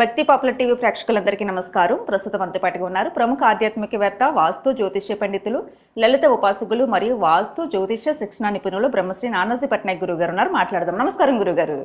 భక్తి popular TV ప్రేక్షకులందరికీ నమస్కారం. ప్రస్తుతం మనతో పాటుగా ఉన్నారు ప్రముఖ ఆధ్యాత్మికవేత్త వాస్తు జ్యోతిష్య పండితులు లలిత ఉపాసకులు మరియు వాస్తు జ్యోతిష్య శిక్షణ నిపుణులు బ్రహ్మశ్రీ నానాజీ పట్నాయక్ గురువు గారు ఉన్నారు. మాట్లాడదాం. నమస్కారం గురుగారు.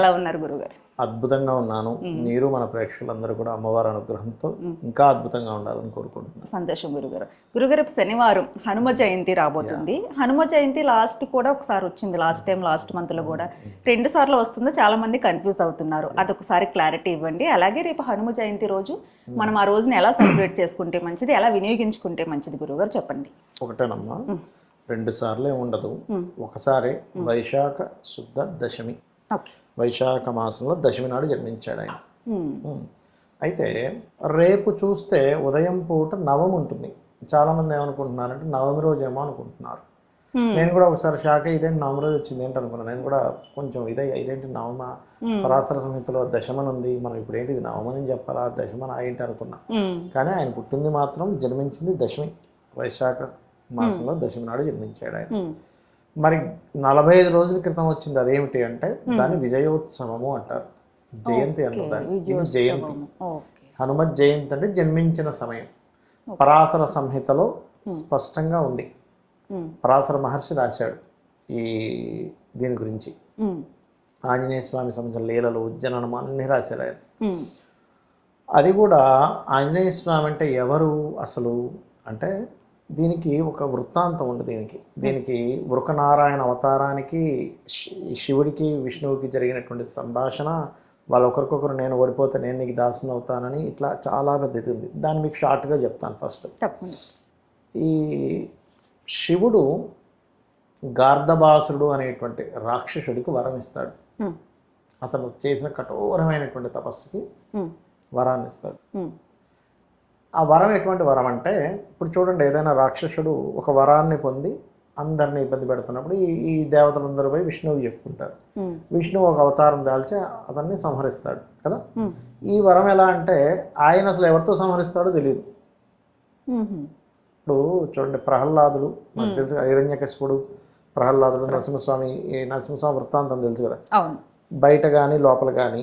ఎలా ఉన్నారు గురుగారు అద్భుతంగా ఉన్నాను. మీరు మన ప్రేక్షకులందరూ కూడా అమ్మవారి అనుగ్రహంతో ఇంకా అద్భుతంగా ఉండాలని కోరుకుంటున్నాను. సంతోషం గురుగారు. గురుగారు శనివారం హనుమ జయంతి రాబోతుంది. హనుమ జయంతి లాస్ట్ కూడా ఒకసారి వచ్చింది. లాస్ట్ టైం లాస్ట్ మంత్లో కూడా. రెండు సార్లు వస్తుందో చాలా మంది కన్ఫ్యూజ్ అవుతున్నారు. అదొకసారి క్లారిటీ ఇవ్వండి. అలాగే రేపు హనుమ జయంతి రోజు మనం ఆ రోజుని ఎలా సెలబ్రేట్ చేసుకుంటే మంచిది? ఎలా వినియోగించుకుంటే మంచిది గురుగారు చెప్పండి. ఒకటేనమ్మా. రెండు సార్లు ఉండదు. ఒకసారి వైశాఖ శుద్ధ దశమి. వైశాఖ మాసంలో దశమి నాడు జన్మించాడు ఆయన. అయితే రేపు చూస్తే ఉదయం పూట నవమి ఉంటుంది. చాలా మంది ఏమనుకుంటున్నారంటే నవమి రోజు ఏమో అనుకుంటున్నారు నేను కూడా ఒకసారి షాక్ ఇదేంటి నవమి రోజు వచ్చింది ఏంటి అనుకున్నాను నేను కూడా కొంచెం ఇదే ఇదేంటి నవమ? పరాశర సంహితలో దశమని ఉంది. మనం ఇప్పుడు ఏంటి ఇది నవమని చెప్పాలా? దశమని ఏంటి అనుకున్నా. కానీ ఆయన పుట్టింది మాత్రం జన్మించింది దశమి. వైశాఖ మాసంలో దశమి నాడు జన్మించాడు ఆయన. మరి నలభై ఐదు రోజుల క్రితం వచ్చింది అదేమిటి అంటే దాన్ని విజయోత్సవము అంటారు. జయంతి అంటారు. ఇది జయంతి. హనుమత్ జయంతి అంటే జన్మించిన సమయం. పరాశర సంహితలో స్పష్టంగా ఉంది. పరాశర మహర్షి రాశాడు ఈ దీని గురించి. ఆంజనేయ స్వామి సంబంధించిన లీలలు జననం అన్ని రాశారు ఆయన. అది కూడా ఆంజనేయ స్వామి అంటే ఎవరు అసలు? అంటే దీనికి ఒక వృత్తాంతం ఉంది దీనికి. దీనికి వృకనారాయణ అవతారానికి శివుడికి విష్ణువుకి జరిగినటువంటి సంభాషణ వాళ్ళ ఒకరికొకరు నేను ఓడిపోతే నేను నీకు దాసుని అవుతానని ఇట్లా చాలా పెద్ద ఇది ఉంది. దాన్ని మీకు షార్ట్గా చెప్తాను ఫస్ట్. ఈ శివుడు గార్ధబాసుడు అనేటువంటి రాక్షసుడికి వరం ఇస్తాడు. అతను చేసిన కఠోరమైనటువంటి తపస్సుకి వరాన్ని ఇస్తాడు. ఆ వరం ఎటువంటి వరం అంటే ఇప్పుడు చూడండి ఏదైనా రాక్షసుడు ఒక వరాన్ని పొంది అందరిని ఇబ్బంది పెడుతున్నప్పుడు ఈ ఈ దేవతలందరూ పోయి విష్ణువుకి చెప్పుకుంటారు. విష్ణువు ఒక అవతారం దాల్చి అతన్ని సంహరిస్తాడు కదా? ఈ వరం ఎలా అంటే ఆయన అసలు ఎవరితో సంహరిస్తాడో తెలియదు ఇప్పుడు చూడండి ప్రహ్లాదుడు మనకు తెలుసు హిరణ్యకశిపుడు ప్రహ్లాదుడు నరసింహస్వామి ఈ నరసింహస్వామి వృత్తాంతం తెలుసు కదా? బయట కానీ లోపల కానీ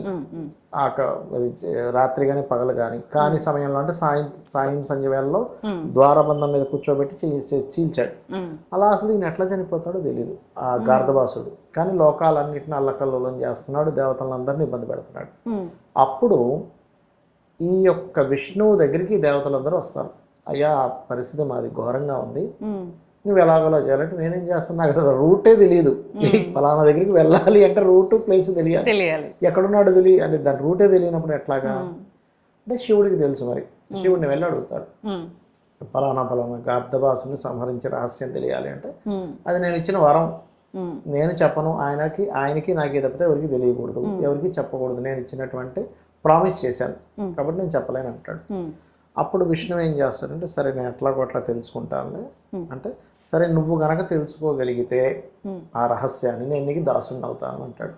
రాత్రి కానీ పగలు కానీ కాని సమయంలో అంటే సాయం సాయం సంధ్య వేళలో ద్వారబంధం మీద కూర్చోబెట్టి చీల్చాడు. అలా అసలు ఈయన ఎట్లా చనిపోతాడో తెలియదు ఆ గార్ధబాసుడు కానీ లోకాలన్నింటిని అల్లకల్లోలం చేస్తున్నాడు దేవతలందరినీ ఇబ్బంది పెడుతున్నాడు. అప్పుడు ఈ యొక్క విష్ణువు దగ్గరికి దేవతలందరూ వస్తారు. అయ్యా ఆ పరిస్థితి మాది ఘోరంగా ఉంది. నువ్వు ఎలాగోలా చేయాలంటే నేనేం చేస్తాను? నాకు అసలు రూటే తెలియదు ఫలానా దగ్గరికి వెళ్ళాలి అంటే రూట్ ప్లేస్ తెలియాలి. ఎక్కడున్నాడు తెలియ అంటే దాని రూటే తెలియనప్పుడు ఎట్లాగా? అంటే శివుడికి తెలుసు మరి. శివుడిని వెళ్ళి అడుగుతారు ఉమ్, ఫలానా ఫలానా గార్ధబాసుని సంహరించే రహస్యం తెలియాలి అంటే అది నేను ఇచ్చిన వరం. నేను చెప్పను ఆయనకి ఆయనకి నాకు తప్పితే ఎవరికి తెలియకూడదు. ఎవరికి చెప్పకూడదు. నేను ఇచ్చినటువంటి ప్రామిస్ చేశాను. కాబట్టి నేను చెప్పలేను అంటాడు అప్పుడు విష్ణు ఏం చేస్తాడంటే సరే నేను ఎట్లా అట్లా తెలుసుకుంటాను Hmm. అంటే సరే నువ్వు గనక తెలుసుకోగలిగితే ఆ రహస్యాన్ని నేను నీకు దాసుని అవుతాను అంటాడు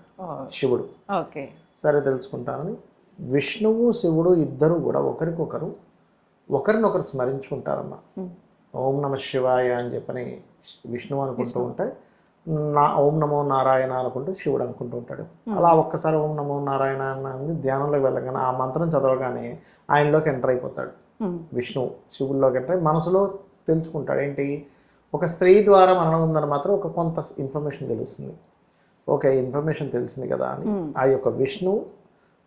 శివుడు. ఓకే. సరే తెలుసుకుంటానని. విష్ణువు శివుడు ఇద్దరు కూడా ఒకరికొకరు ఒకరినొకరు స్మరించుకుంటారన్న ఉమ్, ఓం నమ శివాయ అని చెప్పని విష్ణువు అనుకుంటూ ఉంటే నా ఓం నమో నారాయణ అనుకుంటూ శివుడు అనుకుంటూ ఉంటాడు. అలా ఒక్కసారి ఓం నమో నారాయణ అని ధ్యానంలోకి వెళ్ళగానే ఆ మంత్రం చదవగానే ఆయనలోకి ఎంటర్ అయిపోతాడు. విష్ణువు శివుల్లోకి ఎంటర్ అయి మనసులో తెలుసుకుంటాడు. ఏంటి? ఒక స్త్రీ ద్వారా మరణం ఉందని మాత్రం ఒక కొంత ఇన్ఫర్మేషన్ తెలుస్తుంది. ఓకే ఇన్ఫర్మేషన్ తెలిసింది కదా అని. Hmm. ఆ యొక్క విష్ణువు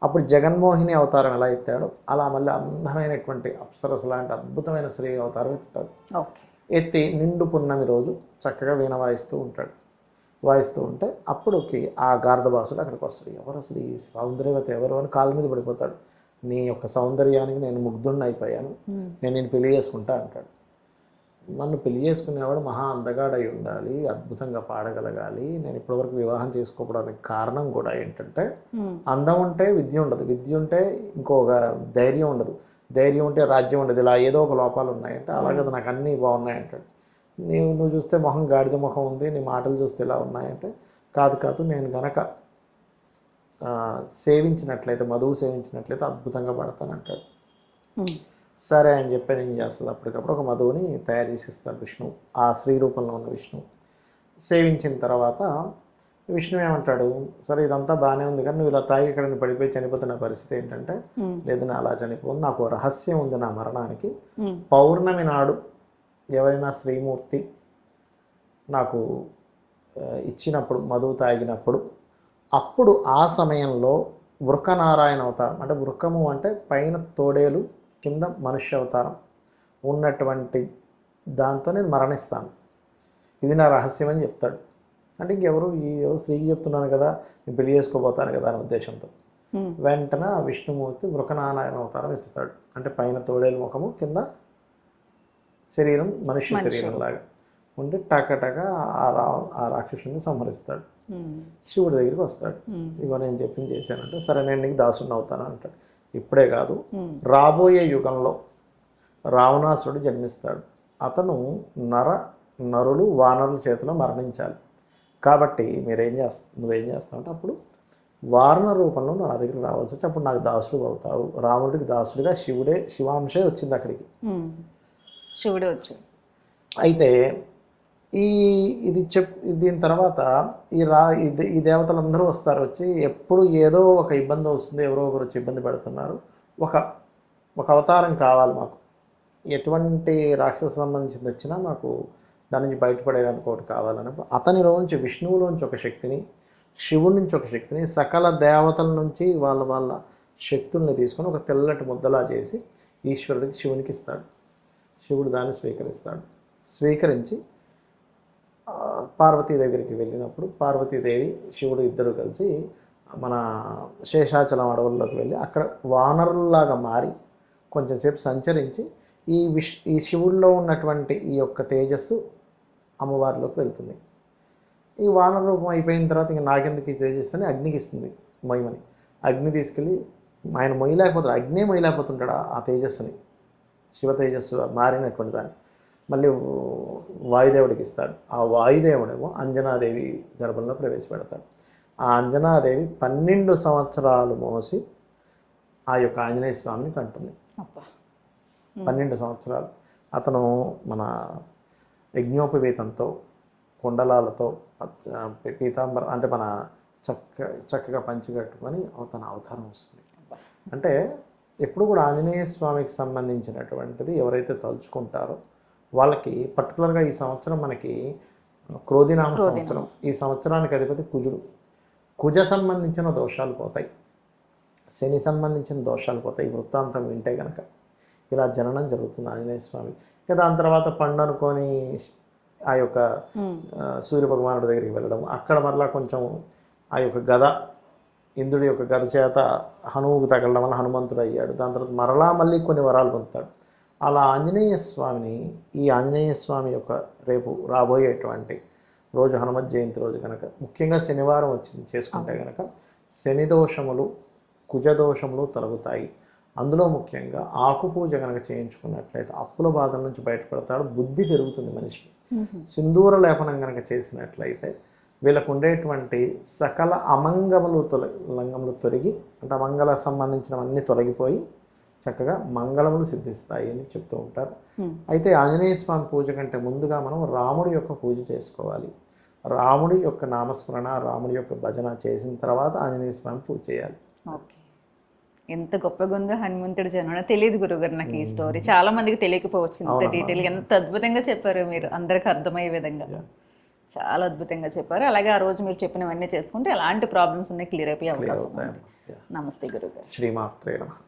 అప్పుడు జగన్మోహిని అవతారం ఎలా ఎత్తాడో అలా మళ్ళీ అందమైనటువంటి అప్సరస లాంటి అద్భుతమైన స్త్రీ అవతారం ఎత్తుతాడు. ఎత్తి నిండు పున్నమి రోజు చక్కగా వీణ వాయిస్తూ ఉంటాడు. వాయిస్తూ ఉంటే అప్పుడుకి ఆ గార్ధబాసుడు అక్కడికి వస్తాడు. ఎవరు అసలు ఈ సౌందర్యవత ఎవరు? అని కాళ్ళ మీద పడిపోతాడు. నీ యొక్క సౌందర్యానికి నేను ముగ్ధుడిని అయిపోయాను. ఉమ్, నేను నేను పెళ్ళి చేసుకుంటా అంటాడు. నన్ను పెళ్ళి చేసుకునేవాడు మహా అందగాడై ఉండాలి అద్భుతంగా పాడగలగాలి. నేను ఇప్పటివరకు వివాహం చేసుకోవడానికి కారణం కూడా ఏంటంటే అందం ఉంటే విద్య ఉండదు. విద్య ఉంటే ఇంకొక ధైర్యం ఉండదు. ధైర్యం ఉంటే రాజ్యం ఉండదు. ఇలా ఏదో ఒక లోపాలు ఉన్నాయంటే అలాగే నాకు అన్నీ బాగున్నాయంటాడు నీవు నువ్వు చూస్తే మొహం గాడిద మొహం ఉంది. నీ మాటలు చూస్తే ఇలా ఉన్నాయంటే కాదు కాదు నేను గనక సేవించినట్లయితే మధువు సేవించినట్లయితే అద్భుతంగా పడతానంటాడు. సరే అని చెప్పేది ఏం చేస్తుంది? అప్పటికప్పుడు ఒక మధువుని తయారు చేసి ఇస్తాడు విష్ణువు ఆ స్త్రీ రూపంలో ఉన్న విష్ణువు సేవించిన తర్వాత విష్ణు ఏమంటాడు? సరే ఇదంతా బాగానే ఉంది కానీ నువ్వు ఇలా తాగి ఇక్కడ పడిపోయి చనిపోతున్న పరిస్థితి ఏంటంటే లేదు నేను అలా చనిపోను నాకు రహస్యం ఉంది నా మరణానికి. పౌర్ణమి నాడు ఎవరైనా శ్రీమూర్తి నాకు ఇచ్చినప్పుడు మధువు తాగినప్పుడు అప్పుడు ఆ సమయంలో వృకనారాయణ అవతారం అంటే వృకము అంటే పైన తోడేలు కింద మనుష్య అవతారం ఉన్నటువంటి దాంతో నేను మరణిస్తాను. ఇది నా రహస్యం అని చెప్తాడు. అంటే ఇంకెవరు? ఈ ఎవరు స్త్రీకి చెప్తున్నాను కదా నేను పెళ్ళి చేసుకోబోతాను కదా అనే ఉద్దేశంతో. వెంటనే విష్ణుమూర్తి వృకనారాయణ అవతారం ఎత్తుతాడు. అంటే పైన తోడేలు ముఖము కింద శరీరం మనుష్య మనిషి. శరీరం లాగా. ఉండి టక టక ఆ రా ఆ రాక్షసుని సంహరిస్తాడు. శివుడి దగ్గరికి వస్తాడు. ఇగో నేను చెప్పింది చేశానంటే సరే నేను నీకు దాసుని అవుతాను అంటాడు. ఇప్పుడే కాదు. రాబోయే యుగంలో రావణాసురుడు జన్మిస్తాడు. అతను నర నరులు వానరుల చేతిలో మరణించాలి. కాబట్టి మీరేం చేస్తా నువ్వేం చేస్తావు అంటే అప్పుడు వారణ రూపంలో నా దగ్గరికి రావాల్సి వచ్చి అప్పుడు నాకు దాసుడు అవుతావు. రాముడికి దాసుడిగా శివుడే శివాంశే వచ్చింది అక్కడికి. శివుడు వచ్చు అయితే ఈ ఇది చెప్ దీని తర్వాత ఈ రా ఈ దే- ఈ దేవతలందరూ వస్తారు వచ్చి ఎప్పుడు ఏదో ఒక ఇబ్బంది వస్తుంది ఎవరో ఒకరు వచ్చి ఇబ్బంది పెడుతున్నారు. ఒక ఒక అవతారం కావాలి మాకు. ఎటువంటి రాక్షస సంబంధించింది వచ్చినా మాకు దాని నుంచి బయటపడేయడానికి ఒకటి కావాలని. అతనిలోంచి విష్ణువులోంచి ఒక శక్తిని శివుడి నుంచి ఒక శక్తిని సకల దేవతల నుంచి వాళ్ళ వాళ్ళ శక్తుల్ని తీసుకొని ఒక తెల్లటి ముద్దలా చేసి ఈశ్వరుడికి శివునికి ఇస్తాడు. శివుడు దాన్ని స్వీకరిస్తాడు. స్వీకరించి పార్వతీ దగ్గరికి వెళ్ళినప్పుడు పార్వతీదేవి శివుడు ఇద్దరు కలిసి మన శేషాచలం అడవుల్లోకి వెళ్ళి అక్కడ వానరుల్లాగా మారి కొంచెంసేపు సంచరించి ఈ విష్ ఈ శివుల్లో ఉన్నటువంటి ఈ యొక్క తేజస్సు అమ్మవారిలోకి వెళ్తుంది. ఈ వానర రూపం అయిపోయిన తర్వాత ఇంకా నాకెందుకు ఈ తేజస్సు అని అగ్నికి ఇస్తుంది మొయ్యమని అగ్ని తీసుకెళ్ళి ఆయన మొయ్యలేకపోతాడు అగ్నే మొయ్యలేకపోతుంటాడు ఆ- ఆ తేజస్సుని. శివ తేజస్సు మారినటువంటి దాన్ని. మళ్ళీ వాయుదేవుడికి ఇస్తాడు ఆ వాయుదేవుడేమో అంజనాదేవి గర్భంలో ప్రవేశపెడతాడు. ఆ అంజనాదేవి పన్నెండు సంవత్సరాలు మోసి ఆ యొక్క ఆంజనేయ స్వామిని కంటుంది. పన్నెండు సంవత్సరాలు. అతను మన యజ్ఞోపవీతంతో కుండలాలతో పీతాంబర అంటే మన చక్క చక్కగా పంచి కట్టుకొని తన అవతారం వస్తుంది. అంటే ఎప్పుడు కూడా ఆంజనేయ స్వామికి సంబంధించినటువంటిది ఎవరైతే తలుచుకుంటారో వాళ్ళకి పర్టికులర్గా ఈ సంవత్సరం మనకి క్రోధినామ. సంవత్సరం. ఈ సంవత్సరానికి అధిపతి కుజుడు. కుజ సంబంధించిన దోషాలు పోతాయి. శని సంబంధించిన దోషాలు పోతాయి. వృత్తాంతం వింటే గనక. ఇలా జననం జరుగుతుంది ఆంజనేయ స్వామి. ఇక దాని తర్వాత పండు అనుకొని ఆ యొక్క సూర్య భగవానుడి దగ్గరికి వెళ్ళడం అక్కడ మరలా కొంచెం ఆ యొక్క గద ఇంద్రుడి యొక్క గద చేత హనువుకు తగలడం వల్ల హనుమంతుడు అయ్యాడు. దాని తర్వాత మరలా మళ్ళీ కొన్ని వరాలు పొందుతాడు. అలా ఆంజనేయ స్వామిని ఈ ఆంజనేయ స్వామి యొక్క రేపు రాబోయేటువంటి రోజు హనుమత్ జయంతి రోజు కనుక ముఖ్యంగా శనివారం వచ్చింది చేసుకుంటే కనుక శని దోషములు కుజ దోషములు తొలగుతాయి. అందులో ముఖ్యంగా ఆకు పూజ కనుక చేయించుకున్నట్లయితే అప్పుల బాధల నుంచి బయటపడతాడు బుద్ధి పెరుగుతుంది మనిషికి. ఉమ్, సింధూర లేపనం కనుక చేసినట్లయితే వీళ్ళకు ఉండేటువంటి సకల అమంగములు తొల లంగములు తొలగి అంటే అమంగళ సంబంధించినవన్నీ తొలగిపోయి చక్కగా మంగళములు సిద్ధిస్తాయి అని చెప్తూ ఉంటారు. అయితే ఆంజనేయ స్వామి పూజ కంటే ముందుగా మనం రాముడి యొక్క పూజ చేసుకోవాలి. రాముడి యొక్క నామస్మరణ రాముడి యొక్క భజన చేసిన తర్వాత ఆంజనేయ స్వామి పూజ చేయాలి. ఓకే. ఎంత గొప్పగా ఉందో హనుమంతుడి జన్మ తెలియదు గురుగారు నాకు ఈ స్టోరీ చాలా మందికి తెలియకపోవచ్చు ఇంత. డీటెయిల్ ఎంత అద్భుతంగా చెప్పారు మీరు. అందరికి అర్థమయ్యే విధంగా. చాలా అద్భుతంగా చెప్పారు. అలాగే ఆ రోజు మీరు చెప్పినవన్నీ చేసుకుంటే ఎలాంటి ప్రాబ్లమ్స్ ఉన్నాయి క్లియర్ అయిపోయే అవకాశం నమస్తే గురుగారు. శ్రీమాత్రే నమః.